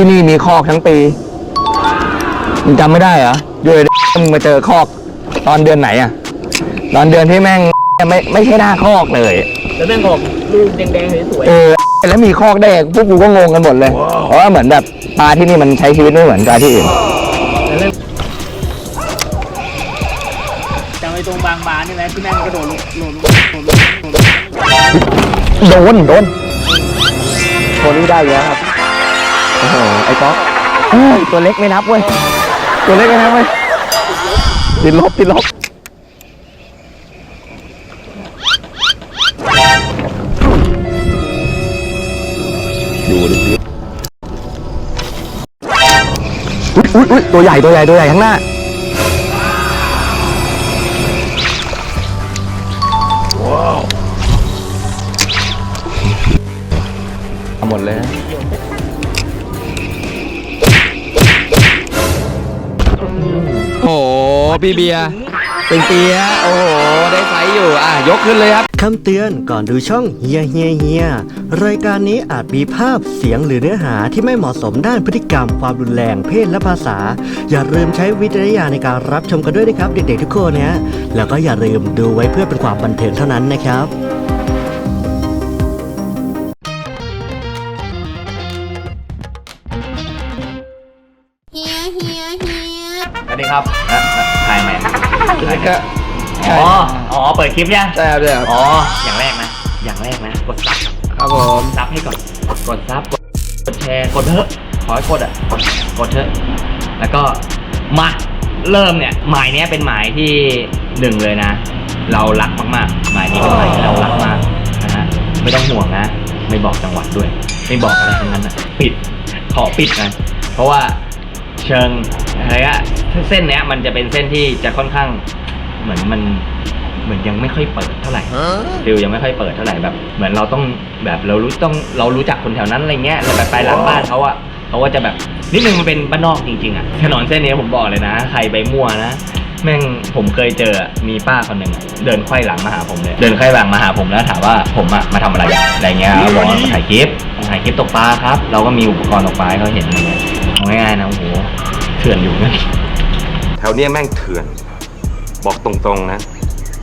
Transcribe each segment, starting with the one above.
ที่นี่มีคอกทั้งปีมึงจำไม่ได้เหรออยู่ดีๆมึงมาเจอคอกตอนเดือนไหนอะตอนเดือนที่แม่งไม่ไม่ใช่หน้าคอกเลย แล้วแม่งออกลูกแดงๆสวยเออแล้วมีคอกได้พวกกูก็งงกันหมดเลยเพราะว่าเหมือนแบบปลาที่นี่มันใช้ชีวิตไม่เหมือนปลาที่อื่นๆแล้วแม่งจำไอ้ตรงบางบานนี่ไหมที่แม่งกระโดดลงโดดลงโดดลงโดดลงโดนโดนโทนี่ได้เยอะครับ โอ้โหไอ้ป๊อกเอ้ยตัวเล็กไม่นับเว้ยตัวเล็กไม่นับเว้ยติดลบติดลบดูดิอุ๊ยอุ๊ยอุ๊ยตัวใหญ่ตัวใหญ่ตัวใหญ่ข้างหน้าเอาหมดเลยนะ พี่เบียร์เป็นเปียร์โอ้โห ได้ไซส์อยู่อะยกขึ้นเลยครับคำเตือนก่อนดูช่องเฮียเฮียเฮียรายการนี้อาจมีภาพเสียงหรือเนื้อหาที่ไม่เหมาะสมด้านพฤติกรรม ความรุนแรงเพศและภาษา อย่าลืมใช้วิจารณญาณในการรับชมกันด้วยนะครับ เด็กๆทุกคนนะฮะแล้วก็อย่าลืมดูไว้เพื่อเป็นความบันเทิงเท่านั้นนะครับเฮียเฮียเฮียสวัสดีครับ นะถ่ายใหม่แล้วก็อ๋ออ๋อ เปิดคลิปยัง ใช่ครับใช่ครับอ๋อ อย่างแรกนะ อย่างแรกนะ กดซับครับผมซับให้ก่อน กดซับกดกดแชร์ กดเถอะ ขอให้กดอะ กดเถอะ แล้วก็มาเริ่มเนี่ย หมายเนี้ยเป็นหมายที่หนึ่งเลยนะ เรารักมากๆ หมายนี้เป็นหมายที่เรารักมากนะฮะ ไม่ต้องห่วงนะ ไม่บอกจังหวัดด้วย ไม่บอกอะไรทั้งนั้นนะปิด ขอปิดนะ เพราะว่าเชิงอะไรอะ เส้นเนี้ยมันจะเป็นเส้นที่จะค่อนข้างเหมือนมันเหมือนยังไม่ค่อยเปิดเท่าไหร่ฟิลยังไม่ค่อยเปิดเท่าไหร่แบบ เหมือนเราต้องแบบเรารู้ต้องเรารู้จักคนแถวนั้นอะไรเงี้ยเราแบบไปหลังบ้านเขาอะเขาก็จะแบบนิดนึงมันเป็นบ้านนอกจริงๆอะถนนเส้นนี้ผมบอกเลยนะ ใครไปมั่วนะแม่งผมเคยเจออะมีป้าคนหนึ่งอะเดินไขว้หลังมาหาผมเลยเดินไขว้หลังมาหาผมแล้วถามว่าผมอะมาทำอะไรอะไรเงี้ยเขาบอกว่ามาถ่ายคลิปมาถ่ายคลิปตกปลาครับ เราก็มีอุปกรณ์ตกปลาให้เขาเห็นอะไรเงี้ยเอาง่ายๆนะโอ้โหเถื่อนอยู่นะแถ วเนี้ยแม่งเถื่อน บอกตรงๆนะ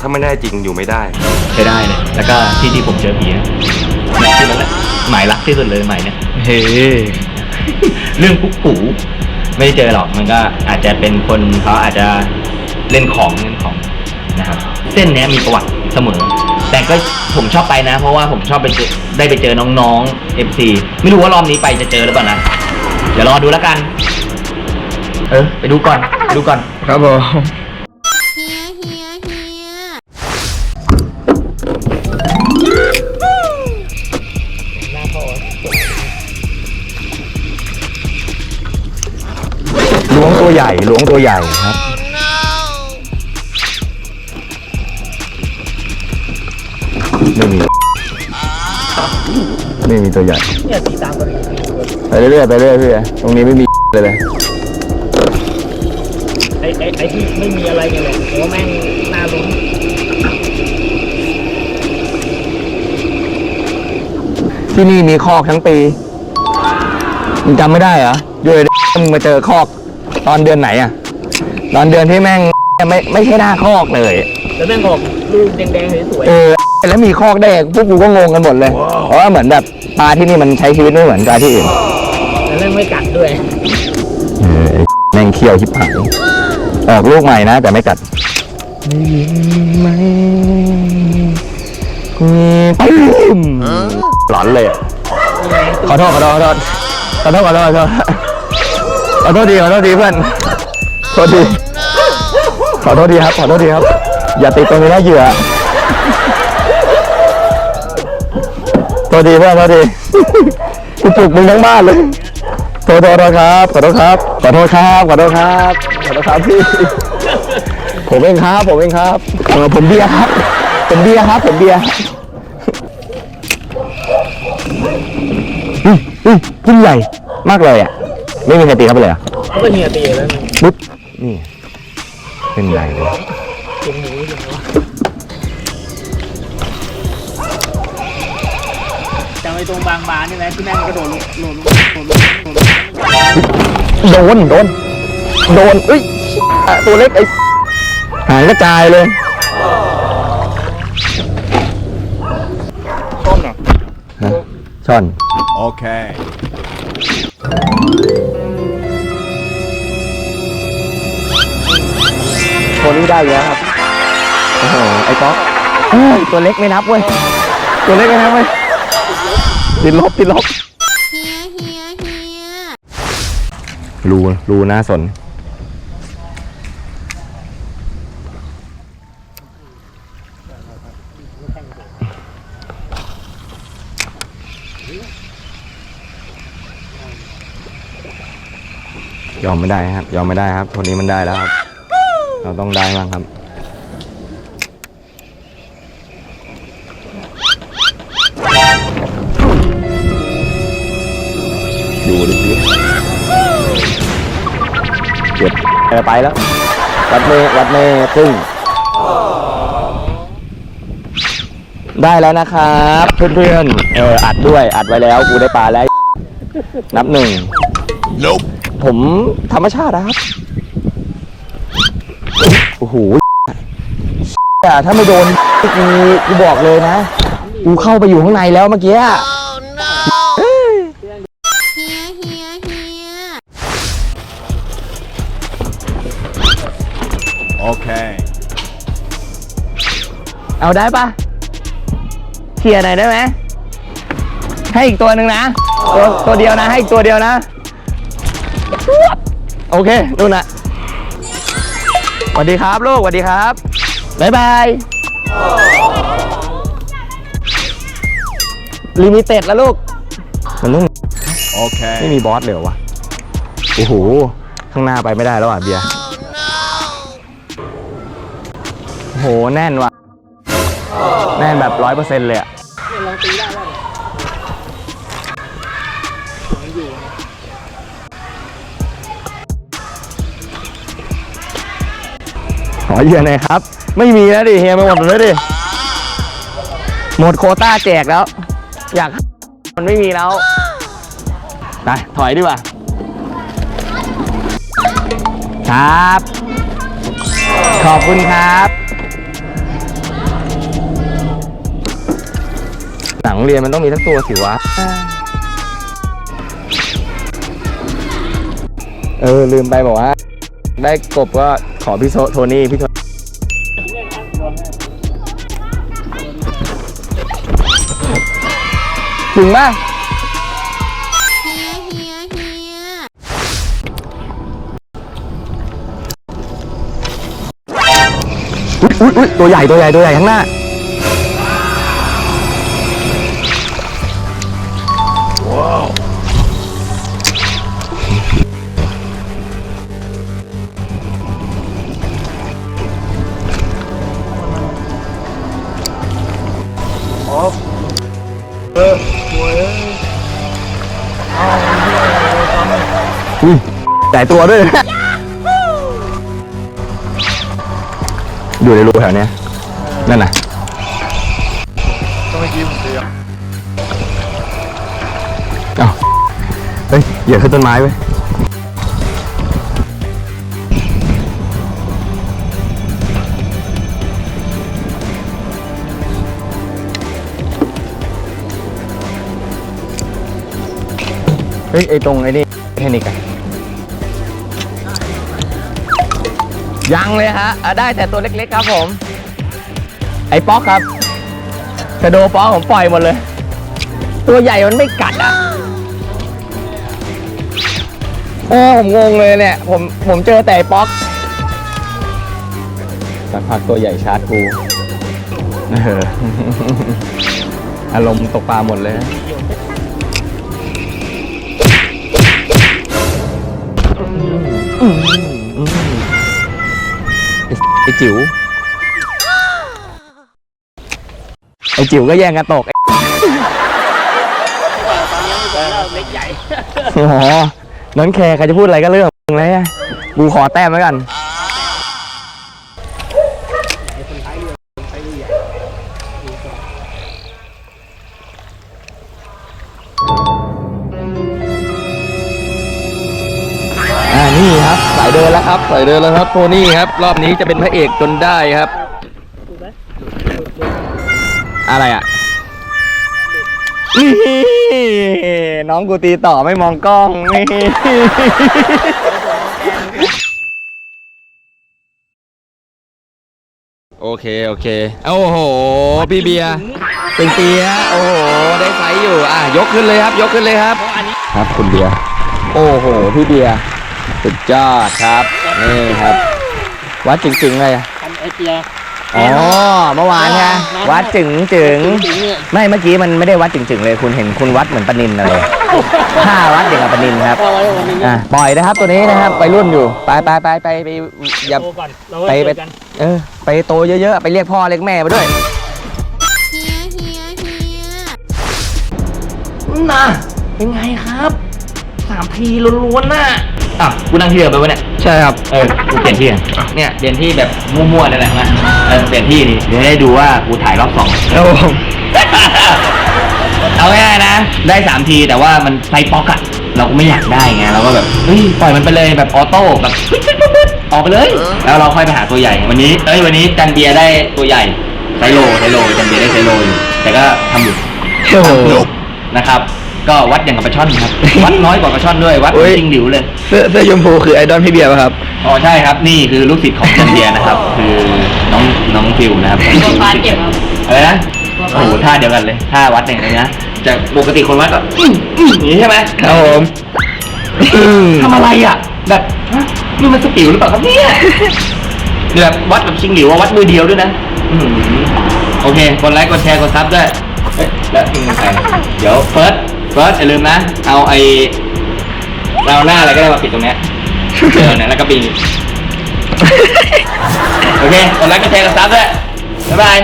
ถ้าไม่ได้จริงอยู่ไม่ได้ ใช้ได้เลย แล้วก็ที่ที่ผมเจอผีนะที่นั่นแหละหมายรักที่สุดเลยหมายเนี่ย เฮ้เรื่องปุ๊กปู่ไม่ได้เจอหรอกมันก็อาจจะเป็นคนเขาอาจจะเล่นของเล่นของนะครับ เส้นเนี้ยมีประวัติเสมอ แต่ก็ผมชอบไปนะ เพราะว่าผมชอบไปเจอได้ไปเจอน้องๆ FC ไม่รู้ว่ารอบนี้ไปจะเจอหรือเปล่านะ เดี๋ยวรอดูแล้วกัน เออ ไปดูก่อนไป ดูก่อน ครับผมเฮียเฮียเฮียล้วงตัวใหญ่ล้วงตัวใหญ่ครับ ไม่มี ไม่มีตัวใหญ่เนี่ยสีตามกันไปเรื่อยๆไปเรื่อยๆพี่ตรงนี้ไม่มีเลยเลยไอ้ไอ้ไอ้ที่ไม่มีอะไรกันเลยเพราะว่าแม่งน่าลุ้นที่นี่มีคอกทั้งปีมึงจำไม่ได้เหรออยู่ดีๆมึงมาเจอคอกตอนเดือนไหนอะตอนเดือนที่แม่งไม่ไม่ใช่หน้าคอกเลย แล้วแม่งออกลูกแดงๆสวยเออแล้วมีคอกได้พวกกูก็งงกันหมดเลยเพราะว่าเหมือนแบบปลาที่นี่มันใช้ชีวิตไม่เหมือนปลาที่อื่นๆแล้วแม่งไม่กัดด้วย เออไอ้แม่งเคี้ยวชิบหาย ออกลูกใหม่นะ แต่ไม่กัดได้ยินไหมอืมปุ้มหลอนเลยอะขอโทษขอโทษขอโทษขอโทษขอโทษขอโทษขอโทษดีขอโทษดีเพื่อนโทษดีขอโทษดีครับขอโทษดีครับ อย่าติดตรงนี้นะเหยื่อโทษดีเพื่อนโทษดีกูปลุกมึงทั้งบ้านเลยโทษโทษโทษครับขอโทษครับขอโทษครับขอโทษครับ ขอโทษครับพี่ ผมเองครับ ผมเองครับเออผมเบียร์ครับ ผมเบียร์ครับ ผมเบียร์อุ้ยอุ้ยพุ่งใหญ่มากเลยอะ ไม่มีใครตีเข้าไปเลยเหรอะเขาก็เฮียตีแล้ว ปุ๊บ นี่ เป็นใหญ่เลยจุงหมูจุงหมูจำไอ้ตรงบางบานนี่ไหมที่แม่งกระโดดลงโดดลงโดดลงโดดลงโดนโดนโด นเอ้ยอะตัวเล็กไอ้หางกระจายเลยช่อนฮะช่อน Okay. ตัวนี้ได้อยู่แล้วครับโอ้โหไอ้ป๊อกเอ้ยตัวเล็กไม่นับเว้ย ตัวเล็กไม่นับเว้ย ติดลบติดลบ เฮียเฮียเฮีย รูรูน่าสน ยอมไม่ได้ครับ ยอมไม่ได้ครับคนนี้มันได้แล้วครับ เราต้องได้บ้างครับอยู่ดิพี่เก็บเออไปแล้ว วัดเมวัดเมพึ่ง ได้แล้วนะครับเพื่อนๆเอออัดด้วยอัดไว้แล้วกูได้ปลาแล้ว นับหนึ่ง Nope. ผมธรรมชาตินะครับโอ้โหแต่ถ้าไม่โดนกูกูบอกเลยนะกูเข้าไปอยู่ข้างในแล้วเมื่อกี้อะเฮียเฮียเฮีย Okay. เอาได้ปะ เคลียร์หน่อยได้ไหมให้อีกตัวหนึ่งนะตัวตัวเดียวนะ ให้อีกตัวเดียวนะ โอเคนู่นน่ะสวัสดีครับลูกสวัสดีครับบ๊ายบายลิมิเต็ดแล้วลูก มันต้อง Okay. ไม่มีบอสเลยเหรอวะ โอ้โห ข้างหน้าไปไม่ได้แล้วอะเบียร์โอ้โห แน่นว่ะ แน่นแบบร้อยเปอร์เซ็นต์เลยอะขอเหยื่อหน่อยครับ ไม่มีแล้วดิเฮียไปหมดเลยดิหมดโควต้าแจกแล้ว อยากมันไม่มีแล้วไปถอยดีกว่าครับ ขอบคุณครับ หนังเรียนมันต้องมีทั้งตัวสิวะ เออ ลืมไปบอกว่า ได้กบก็ขอพี่โซโทนี่พี่โทถึงป่ะอุ๊ยอุ๊ยอุ๊ยตัวใหญ่ตัวใหญ่ตัวใหญ่ข้างหน้า อุ้ยใหญ่ตัวด้วย อยู่ในรูแถวเนี้ยนั่นน่ะ ก็ไม่กี้ผมเจออ้าวเฮ้ยอย่าขึ้นต้นไม้ไว้ยเฮ้ยไอตรงไอ้นี่เทคนิคอ ยังเลยฮะอะได้แต่ตัวเล็กๆครับผม ไอ้ป๊อกครับกระโดป๊อกผมปล่อยหมดเลย ตัวใหญ่มันไม่กัดอะโอ้ผมงงเลยเนี่ย ผมผมเจอแต่ไอ้ป๊อกสักพักตัวใหญ่ชาร์จกูเอออารมณ์ตกปลาหมดเลยนะไอ้ไอ้ จิ๋วไอ้จิ๋วก็แย่งกันตกโอ้โหนอนแคร์ใครจะพูดอะไรก็เรื่องมึงเลยอะกูขอแต้มไว้กัน ครับใส่เดินแล้วครับโทนี่ครับ รอบนี้จะเป็นพระเอกจนได้ครับอะไรอะนี่น้องกูตีต่อไม่มองกล้องนี่โอเค โอเค โอ้โหพี่เบียร์เป็นเปียร์โอ้โห ได้ไซส์อยู่ อะ ยกขึ้นเลยครับ ยกขึ้นเลยครับครับ คุณเบียร์โอ้โห พี่เบียร์ สุดยอดครับ นี่ครับ วัดจริงๆเลยอะไอเปีย อ๋อเมื่อวานไงวัดจึงจึงไม่เมื่อกี้มันไม่ได้วัดจึงจึงเลย คุณเห็นคุณวัดเหมือนปนินอะไรท่าวัดอย่างกับปนินครับ เอาไว้วันนี้อะปล่อยนะครับตัวนี้นะครับไปรุ่นอยู่ ไปไปไปไปไปอย่า โตก่อนเราไปไปไปกัน เออไปโตเยอะๆ ไปเรียกพ่อเรียกแม่มาด้วย เฮียเฮียเฮีย น่ะเป็นไงครับสามทีล้วนๆน่ะ อะกูนั่งที่เดิมไปวะเนี่ย ใช่ครับ เออ กูเปลี่ยนที่อะเนี่ยเปลี่ยนที่แบบมั่วๆนั่นแหละนะเออเปลี่ยนที่นี่เดี๋ยวให้ดูว่ากูถ่ายรอบสอง ครับผม เอาง่ายๆนะ ได้สามทีแต่ว่ามันไซส์ป๊อกอะเราก็ไม่อยากได้ไงเราก็แบบเฮ้ยปล่อยมันไปเลยแบบออโต้แบบออกไปเลย แล้วเราค่อยไปหาตัวใหญ่ วันนี้เอ้ยวันนี้จันเบียร์ได้ตัวใหญ่ไซโลไซโลจันเบียร์ได้ไซโลอยู่แต่ก็ทำอยู่โอ้โห นะครับ ก็วัดอย่างกับปลาช่อนครับ วัดน้อยกว่าปลาช่อนด้วย วัดอุ๊ยจริงหลิวเลย เสื้อเสื้อชมพูคือไอดอลพี่เบียร์ป่ะครับ อ๋อใช่ครับ นี่คือลูกศิษย์ของจันเบียร์นะครับ คือน้องน้องฟิวนะครับตัวพานเก็บครับอะไรนะโอ้โหท่าเดียวกันเลยท่าวัดอย่างนี้นะจากปกติคนวัดก็อื้ออื้ออย่างนี้ใช่ไหมครับผมทำอะไรอะ แบบฮะนี่มันสปิวหรือเปล่าครับเนี่ยแบบวัดแบบชิงหลิวว่าวัดมือเดียวด้วยนะอื้อหือโอเคกดไลค์กดแชร์กดซับด้วยเอ๊ะแล้วพิงใครเดี๋ยวเฟิร์ส เฟิร์สอย่าลืมนะ เอาไอ้ราวหน้าอะไรก็ได้มาปิดตรงเนี้ยเจอเนี่ยแล้วก็ปิงโอเคกดไลค์กดแชร์กดซับด้วยบ๊ายบาย